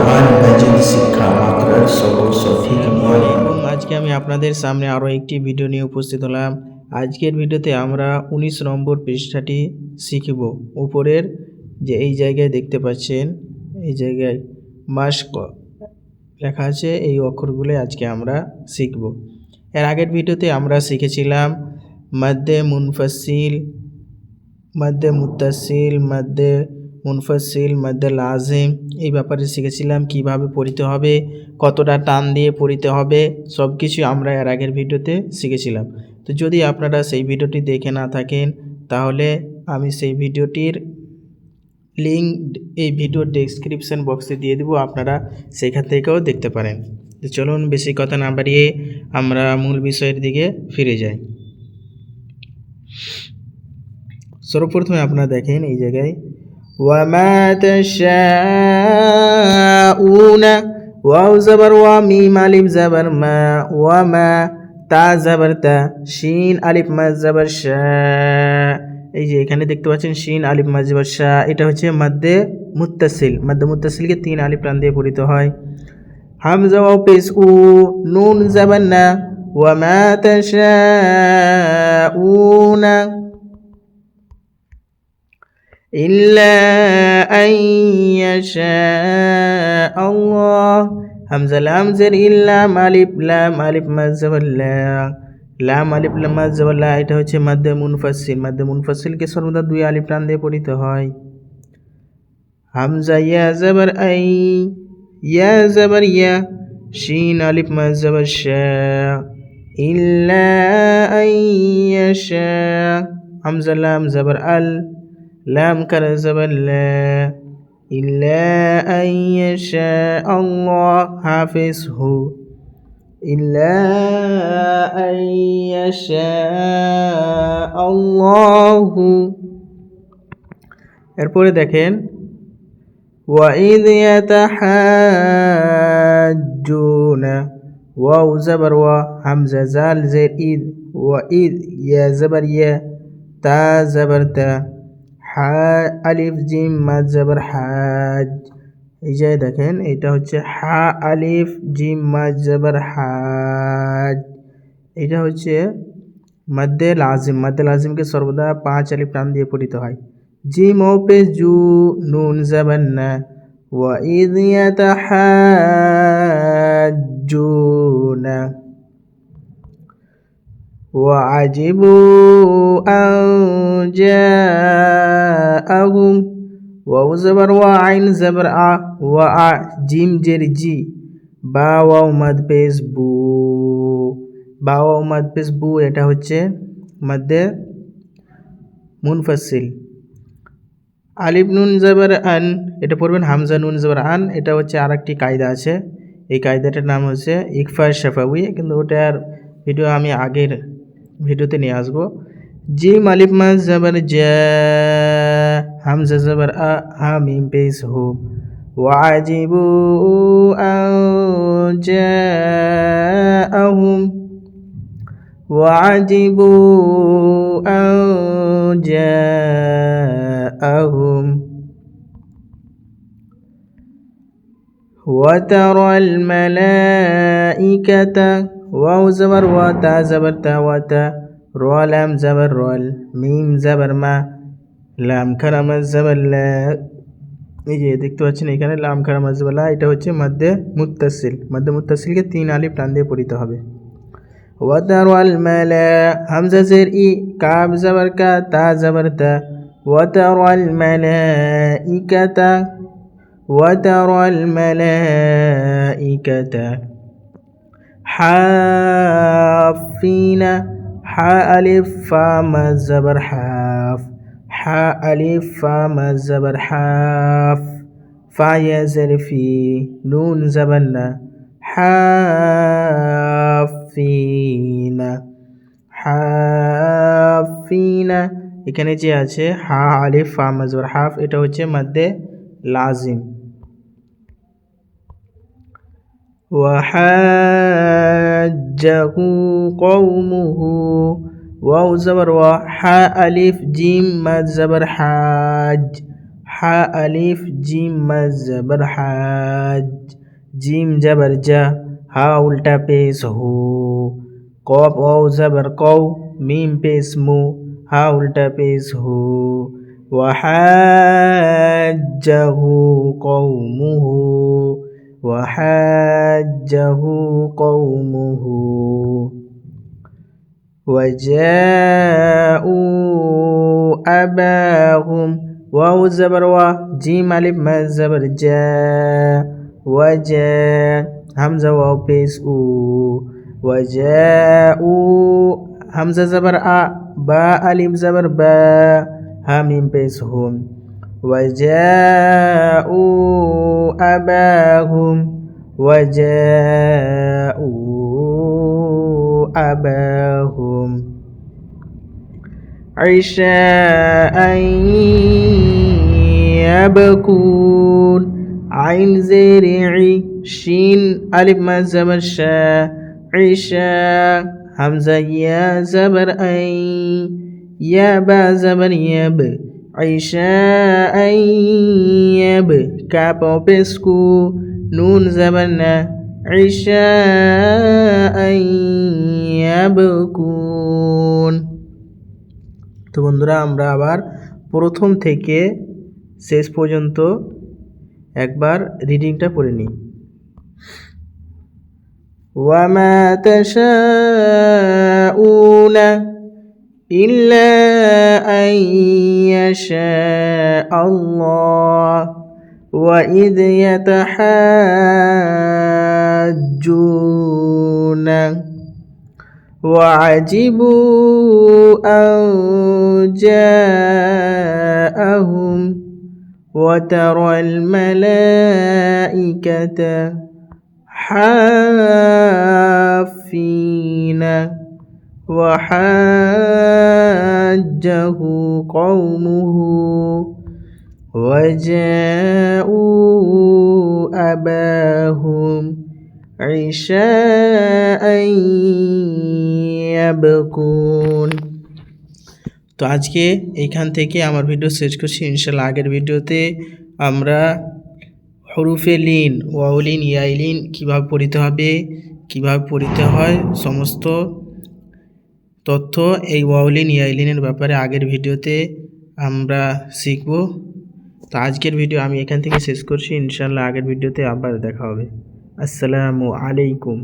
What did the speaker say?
কোরআন মাজিদ আজকে আমি আপনাদের সামনে আরও একটি ভিডিও নিয়ে উপস্থিত হলাম। আজকের ভিডিওতে আমরা উনিশ নম্বর পৃষ্ঠাটি শিখব। উপরের যে এই জায়গায় দেখতে পাচ্ছেন, এই জায়গায় মাস্ক লেখা আছে, এই অক্ষরগুলো আজকে আমরা শিখব। এর আগের ভিডিওতে আমরা শিখেছিলাম মধ্যে মুনফসিল মধ্যে মুত্তাসিল মধ্যে মুনফসিল মধ্যে লাজিম, এই ব্যাপারে শিখেছিলাম কীভাবে পড়িতে হবে, কতটা টান দিয়ে পড়িতে হবে সব কিছু আমরা এর আগের ভিডিওতে শিখেছিলাম। তো যদি আপনারা সেই ভিডিওটি দেখে না থাকেন, তাহলে আমি সেই ভিডিওটির লিঙ্ক এই ভিডিওর ডেসক্রিপশন বক্সে দিয়ে দেবো, আপনারা সেখান থেকেও দেখতে পারেন। তো চলুন, বেশি কথা না বাড়িয়ে আমরা মূল বিষয়ের দিকে ফিরে যাই। সর্বপ্রথমে আপনারা দেখেন এই জায়গায় তাশাউনা ওয়াও জবর ওয়া মিম আলিফ জবর মা ওয়ামা তা জবর তা শিন আলিফ মা জবর শা এই যে এখানে দেখতে পাচ্ছেন শিন আলিফ মা শাহ এটা হচ্ছে মাদ্দে মুত্তাসিল। মাদ্দে মুত্তাসিলকে তিন আলিফ টান দিয়ে পড়িত হয়। হামজা ওয়াও পেশ উ, নুন জবর না। ওয়ামা তাশাউনা। ইল্লা আইয়াশা আল্লাহ হামজা লাম জের ইল্লা মালিফ লাম আলিফ মাজজাবাল্লা লাম আলিফ লাম মাজজাবাল্লা এটা হচ্ছে মাধ্যম মুনফাসিল মাধ্যম মুনফাসিলকে সর্বদা দুই আলিফ টান দিয়ে পড়িতে হয়। হামজা, ইয়া, জবর, আই। ইয়া, জাবার, ইয়া। শিন, আলিফ মাজজাবার শা। ইল্লা আইয়াশা হামজা, লাম, জাবার, আল। لام كان زبر لا إلا أن يشاء الله حافظه إلا أن يشاء الله এরপরে দেখেন وإذ يتحاجون واو زبر و همزة زال زير إذ وإذ يا زبر يا تا زبر تا হা আলিফ জিম মাদ জাবার হাজ এই যে দেখেন এটা হচ্ছে হা আলিফ জিম মাদ জাবার হাজ এটা হচ্ছে মধ্যে লাজিম মধ্যে লাজিমকে সর্বদা পাঁচ আলিফ টান দিয়ে পড়িতে হয় জিম ও পে জু নুন জাবান না وإذ يتحاجون وعجبوا أن আগুম ওয়াউ জবর ওয়া আইন জবর আ ওয়া আ জিম জের জি বা ওয়াও মাদবেস বু বা ওয়াও মাদবেস বু এটা হচ্ছে মধ্যে মুনফাসিল। আলিব নুন জবর আন, এটা পড়বেন হামজা নুন জবর আন, এটা হচ্ছে আর একটি কায়দা আছে। এই কায়দাটার নাম হচ্ছে ইকফা শেফাউই কিন্তু ওটার ভিডিও আমি আগের ভিডিওতে নিয়ে আসব। جيم ألف ما زبر جاء همزة زبر أ حميم بيس هو. وعجبوا أن جاءهم. وعجبوا أن جاءهم. وترى الملائكة واو زبر وتا زبر تا وتا رو لام زبر رول মিম زبر মা লাম খারাম زبر লা এই যে দেখতে পাচ্ছেন এখানে লাম খারাম জবলা এটা হচ্ছে মধ্যে মুত্তাসিল মধ্যে মুত্তাসিলকে তিন আলিফ টান দিয়ে পড়িতে হবে وترى الملا همزة زر إي كاب زبر كا تا زبر تا وترى الملائكة وترى الملائكة حافين হা আলিফ ফা মা হাফ, হা আলিফ ফা মা হাফ ফা ইয়া জরফি নুন জবর না, হাফিনা হাফিনা, এখানে যে আছে হা আলিফ ফা মাজবর হাফ, এটা হচ্ছে মধ্যে লাজিম। ওয়াহা حجه قومه واو زبر وا حاء ألف جيم مد زبر حاج حاء ألف جيم مد زبر حاج جيم زبر جا ها उल्टा पेश हो कॉप ओ जबर कौ मीम पेश मो हा उल्टा पेश हो وحاجه قومه وحاجه قومه وجاءوا أباهم. واو زبر و جيم ألف ما زبر جاء وجاء همزة واو بيس أو. وجاءوا. همزة زبر أ. با ألف زبر با. همين بيس هم وجاءوا أباهم وجاءوا أباهم عشاء يبكون عين زرع شين. ألف ما زبر شا عشاء. همزة يا زبر أي. يا با زبر يب. عشاء يب كاب بسكو نون زبرنا عشاء يبكون তো বন্ধুরা আমরা আবার প্রথম থেকে শেষ পর্যন্ত একবার রিডিংটা পড়ে নিই وما تشاءون إلا أن يشاء الله وإذ يتحاجون وعجبوا أن جاءهم وترى الملائكة حافين وحاجه قومه وجاءوا أباهم عشاء يبكون তো আজকে এইখান থেকে আমার ভিডিও শেষ করছি ইনশাল্লাহ আগের ভিডিওতে আমরা হরুফে লিন ওয়াউলিন ইয়াইলিন কীভাবে পড়িতে হবে কীভাবে পড়িতে হয় সমস্ত তথ্য এই ওয়াউলিন ইয়াইলিনের ব্যাপারে আগের ভিডিওতে আমরা শিখব। তো আজকের ভিডিও আমি এখান থেকে শেষ করছি। ইনশাল্লাহ আগের ভিডিওতে আবার দেখা হবে। আসসালামু আলাইকুম।